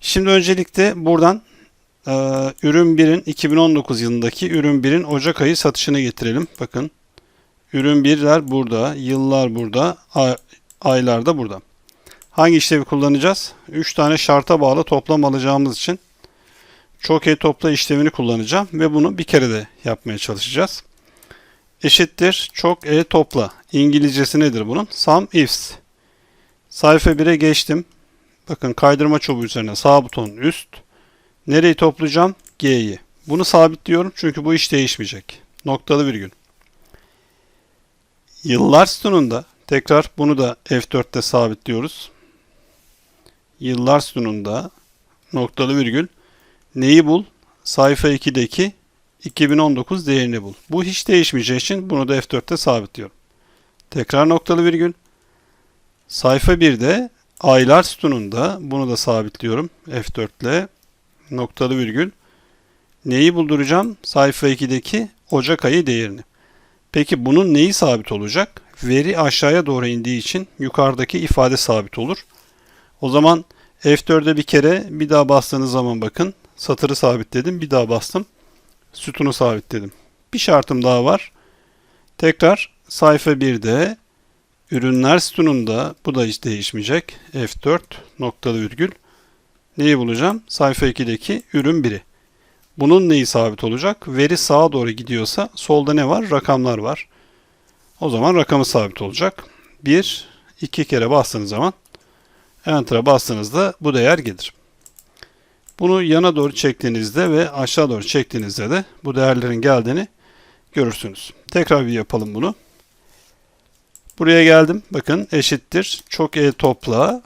Şimdi öncelikle buradan e, ürün 1'in 2019 yılındaki ürün 1'in Ocak ayı satışını getirelim. Bakın ürün 1'ler burada, yıllar burada, ay- aylar da burada. Hangi işlevi kullanacağız? 3 tane şarta bağlı toplam alacağımız için çok e topla işlemini kullanacağım ve bunu bir kere de yapmaya çalışacağız. Eşittir çok e topla. İngilizcesi nedir bunun? Sum ifs. Sayfa 1'e geçtim. Bakın kaydırma çubuğu üzerine sağ buton üst. Nereyi toplayacağım? G'yi. Bunu sabitliyorum çünkü bu iş değişmeyecek. Noktalı virgül. Yıllar sütununda tekrar bunu da F4'te sabitliyoruz. Yıllar sütununda noktalı virgül neyi bul? Sayfa 2'deki 2019 değerini bul. Bu hiç değişmeyeceği için bunu da F4'te sabitliyorum. Tekrar noktalı virgül. Sayfa 1'de aylar sütununda bunu da sabitliyorum F4 ile noktalı virgül. Neyi bulduracağım? Sayfa 2'deki Ocak ayı değerini. Peki bunun neyi sabit olacak? Veri aşağıya doğru indiği için yukarıdaki ifade sabit olur. O zaman F4'e bir kere bir daha bastığınız zaman bakın satırı sabitledim. Bir daha bastım. Sütunu sabitledim. Bir şartım daha var. Tekrar sayfa 1'de ürünler sütununda bu da hiç değişmeyecek. F4 noktalı virgül. Neyi bulacağım? Sayfa 2'deki ürün 1'i. Bunun neyi sabit olacak? Veri sağa doğru gidiyorsa solda ne var? Rakamlar var. O zaman rakamı sabit olacak. 1, 2 kere bastığınız zaman Enter'a bastığınızda bu değer gelir. Bunu yana doğru çektiğinizde ve aşağı doğru çektiğinizde de bu değerlerin geldiğini görürsünüz. Tekrar bir yapalım bunu. Buraya geldim. Bakın eşittir. Çok e topla.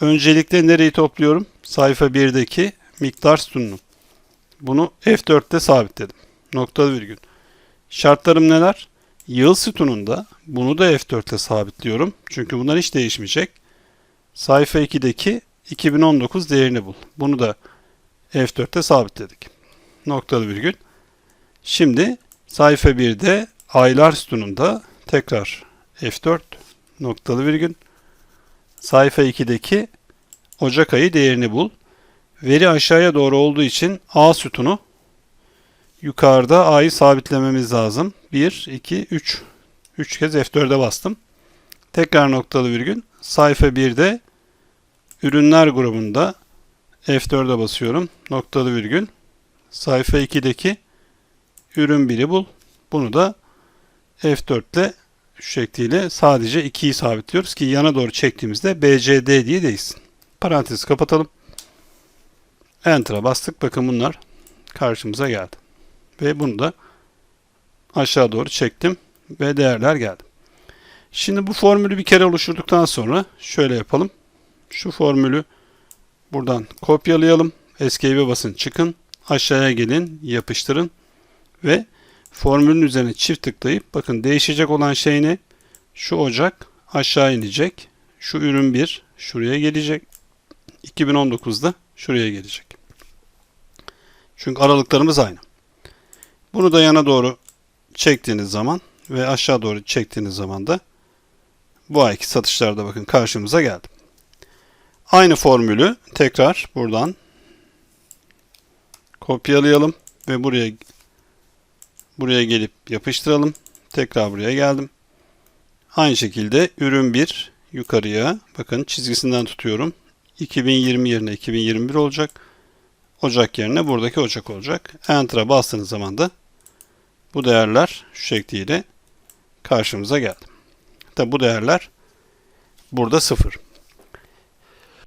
Öncelikle nereyi topluyorum? Sayfa 1'deki miktar sütununu. Bunu F4'te sabitledim. Noktalı virgül. Şartlarım neler? Yıl sütununda bunu da F4'te sabitliyorum. Çünkü bunlar hiç değişmeyecek. Sayfa 2'deki 2019 değerini bul. Bunu da F4'te sabitledik. Noktalı virgül. Şimdi sayfa 1'de aylar sütununda tekrar F4 noktalı virgül. Sayfa 2'deki Ocak ayı değerini bul. Veri aşağıya doğru olduğu için A sütunu yukarıda A'yı sabitlememiz lazım. 1, 2, 3. 3 kez F4'e bastım. Tekrar noktalı virgül. Sayfa 1'de ürünler grubunda F4'e basıyorum. Noktalı virgül. Sayfa 2'deki ürün 1'i bul. Bunu da F4 ile şekliyle sadece 2'yi sabitliyoruz ki yana doğru çektiğimizde BCD diye değilsin. Parantezi kapatalım. Enter'a bastık. Bakın bunlar karşımıza geldi. Ve bunu da aşağı doğru çektim ve değerler geldi. Şimdi bu formülü bir kere oluşturduktan sonra şöyle yapalım. Şu formülü buradan kopyalayalım. Escape'e basın çıkın. Aşağıya gelin yapıştırın. Ve formülün üzerine çift tıklayıp bakın değişecek olan şey ne? Şu ocak aşağı inecek. Şu ürün 1 şuraya gelecek. 2019'da şuraya gelecek. Çünkü aralıklarımız aynı. Bunu da yana doğru çektiğiniz zaman ve aşağı doğru çektiğiniz zaman da bu ayki satışlarda bakın karşımıza geldi. Aynı formülü tekrar buradan kopyalayalım ve buraya buraya gelip yapıştıralım. Tekrar buraya geldim. Aynı şekilde ürün 1 yukarıya bakın çizgisinden tutuyorum. 2020 yerine 2021 olacak. Ocak yerine buradaki Ocak olacak. Enter'a bastığınız zaman da bu değerler şu şekliyle karşımıza geldi. Tabi bu değerler burada sıfır.